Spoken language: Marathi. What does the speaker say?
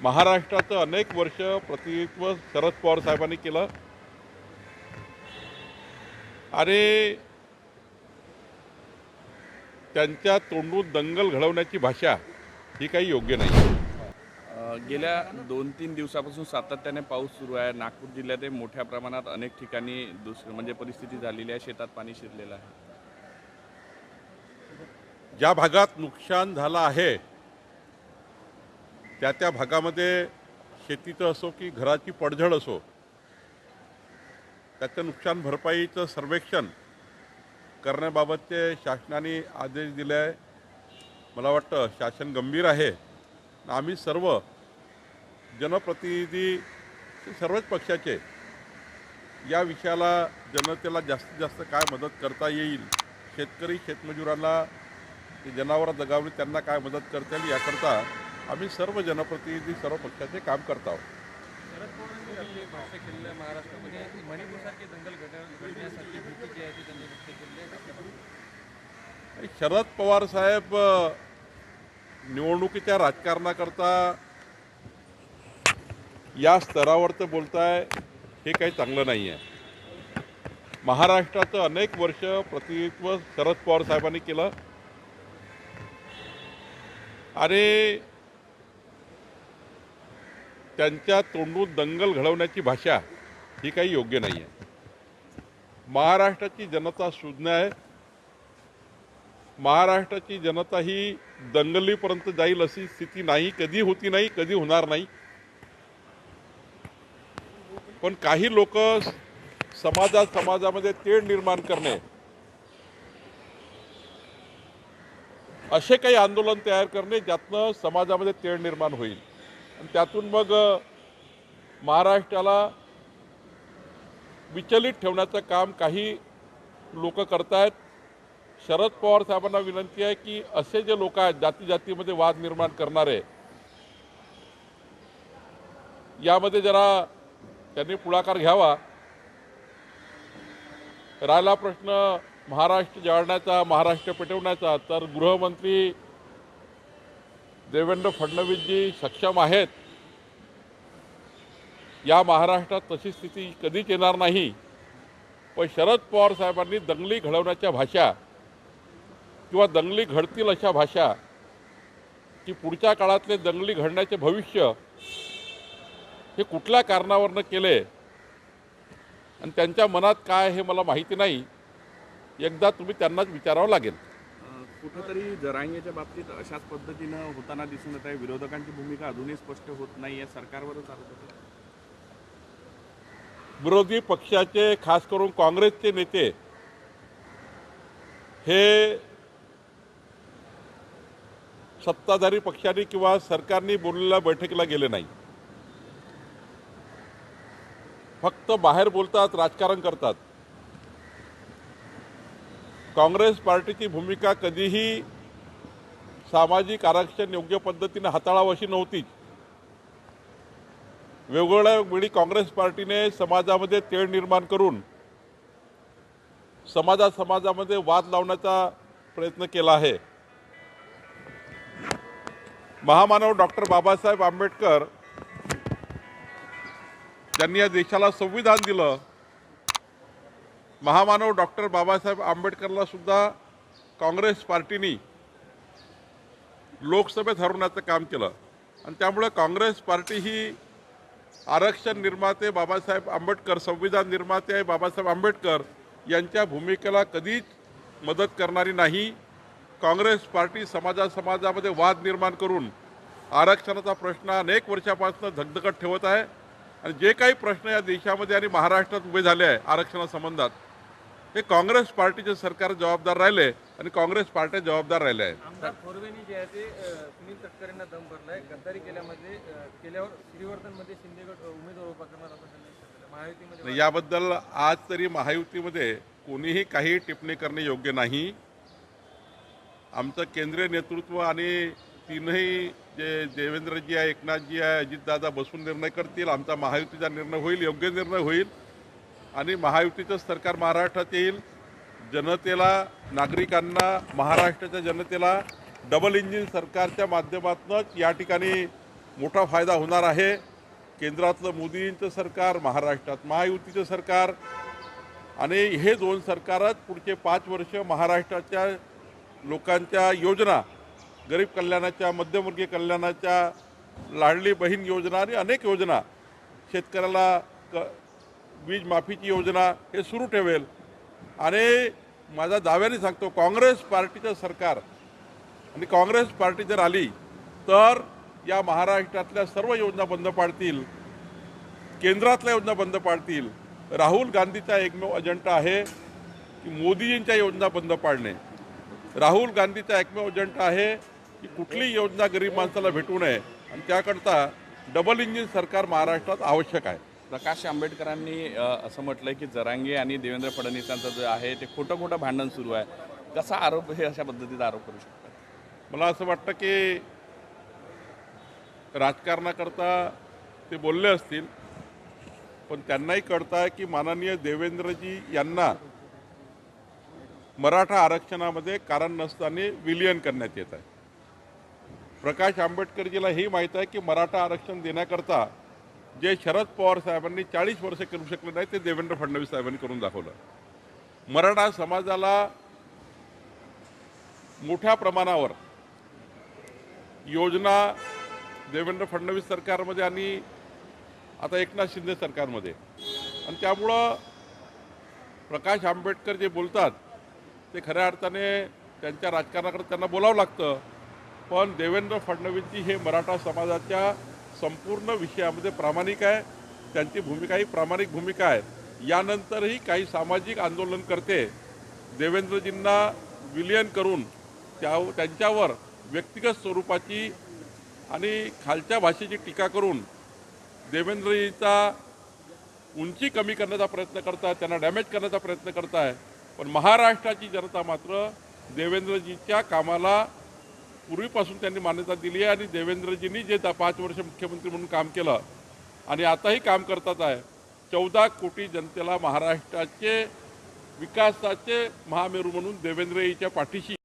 महाराष्ट्राचं अनेक वर्ष प्रतिनिधित्व शरद पवार साहेबांनी केलं. आणि त्यांच्या तोंडून दंगल घडवण्याची भाषा ही काही योग्य नाही. गेल्या दोन तीन दिवसापासून सातत्याने पाऊस सुरू आहे. नागपूर जिल्ह्यातही मोठ्या प्रमाणात अनेक ठिकाणी दुस म्हणजे परिस्थिती झालेली आहे. शेतात पाणी शिरलेलं आहे. ज्या भागात नुकसान झालं आहे त्या त्या भागामध्ये शेतीचं असो की घराची पडझड असो त्याचं नुकसान भरपाईचं सर्वेक्षण करण्याबाबतचे शासनाने आदेश दिले आहे. मला वाटतं शासन गंभीर आहे. आम्ही सर्व जनप्रतिनिधी सर्वच पक्षाचे या विषयाला जनतेला जास्तीत जास्त काय मदत करता येईल शेतकरी शेतमजुरांना ते जनावरं जगावली त्यांना काय मदत करता येईल याकरता आम्ही सर्व जनप्रतिनिधी सर्व पक्षाचे काम करत आहोत. शरद पवारांनी आपली भाष्य केलेलं आहे महाराष्ट्रामध्ये. मणिपूरसारखी दंगल घड घडण्यासारखी भीती जी आहे ती त्यांनी व्यक्त केलेली आहे. कसं बघता? आणि शरद पवार साहेब निवडणुकीच्या राजकारणाकरता या स्तरावर तर बोलताय हे काही चांगलं नाही आहे महाराष्ट्राचं अनेक वर्ष प्रतिनिधित्व शरद पवार साहेबांनी केलं. आणि त्यांच्या तोंडून दंगल घडवण्याची भाषा ही काही योग्य नाही आहे महाराष्ट्राची जनता शून्य आहे. महाराष्ट्राची जनता ही दंगलीपर्यंत जाईल अशी स्थिती नाही कधी होती नाही कधी होणार नाही. पण काही लोक समाजात समाजामध्ये तेढ निर्माण करणे असे काही आंदोलन तयार करणे ज्यातनं समाजामध्ये तेढ निर्माण होईल. आणि त्यातून मग महाराष्ट्राला विचलित ठेवण्याचं काम काही लोक करतायत. शरद पवार साहेबांना विनंती आहे की असे जे लोक आहेत जाती जातीमध्ये वाद निर्माण करणारे यामध्ये जरा त्यांनी पुढाकार घ्यावा. राहिला प्रश्न महाराष्ट्र जाळण्याचा महाराष्ट्र पेटवण्याचा तर गृहमंत्री देवेंद्र फडणवीसजी सक्षम आहेत. या महाराष्ट्रात तशी स्थिती कधीच येणार नाही. पण शरद पवार साहेबांनी दंगली घडवण्याच्या भाषा किंवा दंगली घडतील अशा भाषा की पुढच्या काळातले दंगली घडण्याचे भविष्य हे कुठल्या कारणावरनं केले? आणि त्यांच्या मनात काय हे मला माहिती नाही. एकदा तुम्ही त्यांनाच विचारावं लागेल. कुठंतरी जरांगेच्या बाबतीत अशाच पद्धतीनं होताना दिसून येत आहे. विरोधकांची भूमिका अजूनही स्पष्ट होत नाही आहे सरकारवरच आरोप विरोधी पक्षाचे खास करून काँग्रेसचे नेते हे सत्ताधारी पक्षाने किंवा सरकारने बोललेल्या बैठकीला गेले नाही. फक्त बाहेर बोलतात राजकारण करतात. काँग्रेस पार्टीची भूमिका कधीही सामाजिक आरक्षण योग्य पद्धतीने हाताळावं अशी नव्हतीच. वेगवेगळ्या वेळी काँग्रेस पार्टीने समाजामध्ये तेढ निर्माण करून समाजा समाजामध्ये वाद लावण्याचा प्रयत्न केला आहे. महामानव डॉक्टर बाबासाहेब आंबेडकर त्यांनी या देशाला संविधान दिलं. महामानव डॉक्टर बाबासाहेब आंबेडकरला सुद्धा काँग्रेस पार्टीनी लोकसभेत हरवण्याचं काम केलं. आणि त्यामुळे काँग्रेस पार्टी ही आरक्षण निर्माते बाबासाहेब आंबेडकर संविधान निर्माते आहे बाबासाहेब आंबेडकर यांच्या भूमिकेला कधीच मदत करणारी नाही. काँग्रेस पार्टी समाजा समाजामध्ये वाद निर्माण करून आरक्षणाचा प्रश्न अनेक वर्षापासून धगधगत ठेवत आहे. आणि जे काही प्रश्न या देशामध्ये आणि महाराष्ट्रात उभे झाले आहे आरक्षणासंबंधात हे काँग्रेस पार्टीचे सरकार जबाबदार राहिले आणि काँग्रेस पार्ट्या जबाबदार राहिल्या आहेत. जे आहे ते सुनील तटकरेंना दम भरलाय. गद्दारी केल्यामध्ये केल्यावर श्रीवर्धनमध्ये शिंदेगड उमेदवार उभा करणार असं महायुतीमध्ये याबद्दल आज तरी महायुतीमध्ये कोणीही काही टिप्पणी करणे योग्य नाही. आमचं केंद्रीय नेतृत्व आणि तीनही जे देवेंद्रजी आहे एकनाथजी आहे अजितदादा बसून निर्णय करतील. आमचा महायुतीचा निर्णय होईल योग्य निर्णय होईल. आणि महायुतीचं सरकार महाराष्ट्रात येईल. जनतेला नागरिकांना महाराष्ट्राच्या जनतेला डबल इंजिन सरकारच्या माध्यमातूनच या ठिकाणी मोठा फायदा होणार आहे. केंद्रातलं मोदींचं सरकार महाराष्ट्रात महायुतीचं सरकार आणि हे दोन सरकारच पुढचे पाच वर्ष महाराष्ट्राच्या लोकांच्या योजना गरीब कल्याणाच्या मध्यमवर्गीय कल्याणाच्या लाडली बहीण योजना आणि अनेक योजना शेतकऱ्याला क वीज माफीची योजना हे सुरू ठेवेल. आणि माझा दाव्याने सांगतो काँग्रेस पार्टीचं सरकार आणि काँग्रेस पार्टी जर आली तर या महाराष्ट्रातल्या सर्व योजना बंद पाडतील केंद्रातल्या योजना बंद पाडतील. राहुल गांधीचा एकमेव अजेंडा आहे की मोदीजींच्या योजना बंद पाडणे. राहुल गांधीचा एकमेव अजेंडा आहे की कुठली योजना गरीब माणसाला भेटू नये. आणि त्याकरता डबल इंजिन सरकार महाराष्ट्रात आवश्यक आहे. प्रकाश आंबेडकरांनी असं म्हटलं की जरांगे आणि देवेंद्र फडणवीसांचं जे आहे ते खोटं खोटं भांडण सुरू आहे. कसा आरोप हे अशा पद्धतीचा आरोप करू शकतात? मला असं वाटतं की राजकारणाकरता ते बोलले असतील पण त्यांनाही कळतं आहे की माननीय देवेंद्रजी यांना मराठा आरक्षणामध्ये कारण नसताना विलियन करण्यात येत आहे. प्रकाश आंबेडकरजीला ही माहीत आहे की मराठा आरक्षण देण्याकरता जे शरद पवार साहेबांनी चाळीस वर्ष करू शकले नाही ते देवेंद्र फडणवीस साहेबांनी करून दाखवलं. मराठा समाजाला मोठ्या प्रमाणावर योजना देवेंद्र फडणवीस सरकारमध्ये आणि आता एकनाथ शिंदे सरकारमध्ये. आणि त्यामुळं प्रकाश आंबेडकर जे बोलतात ते खऱ्या अर्थाने त्यांच्या राजकारणाकडे त्यांना बोलावं लागतं. पण देवेंद्र फडणवीसजी हे मराठा समाजाच्या संपूर्ण विषयामध्ये प्रामाणिक आहे. त्यांची भूमिका ही प्रामाणिक भूमिका आहे. यानंतरही काही सामाजिक आंदोलन करते. देवेंद्रजींना विलियन करून त्या त्यांच्यावर व्यक्तिगत स्वरूपाची आणि खालच्या भाषेची टीका करून देवेंद्रजीचा उंची कमी करण्याचा प्रयत्न करताय त्यांना डॅमेज करण्याचा प्रयत्न करताय. पण महाराष्ट्राची जनता मात्र देवेंद्रजीच्या कामाला पूर्वीपासून त्यांनी मान्यता दिली आहे आणि देवेंद्रजींनी जे पाच वर्ष मुख्यमंत्री म्हणून काम केलं आणि आताही काम करतात आहे चौदा कोटी जनतेला महाराष्ट्राचे विकासाचे महामेरू म्हणून देवेंद्रजीच्या पाठीशी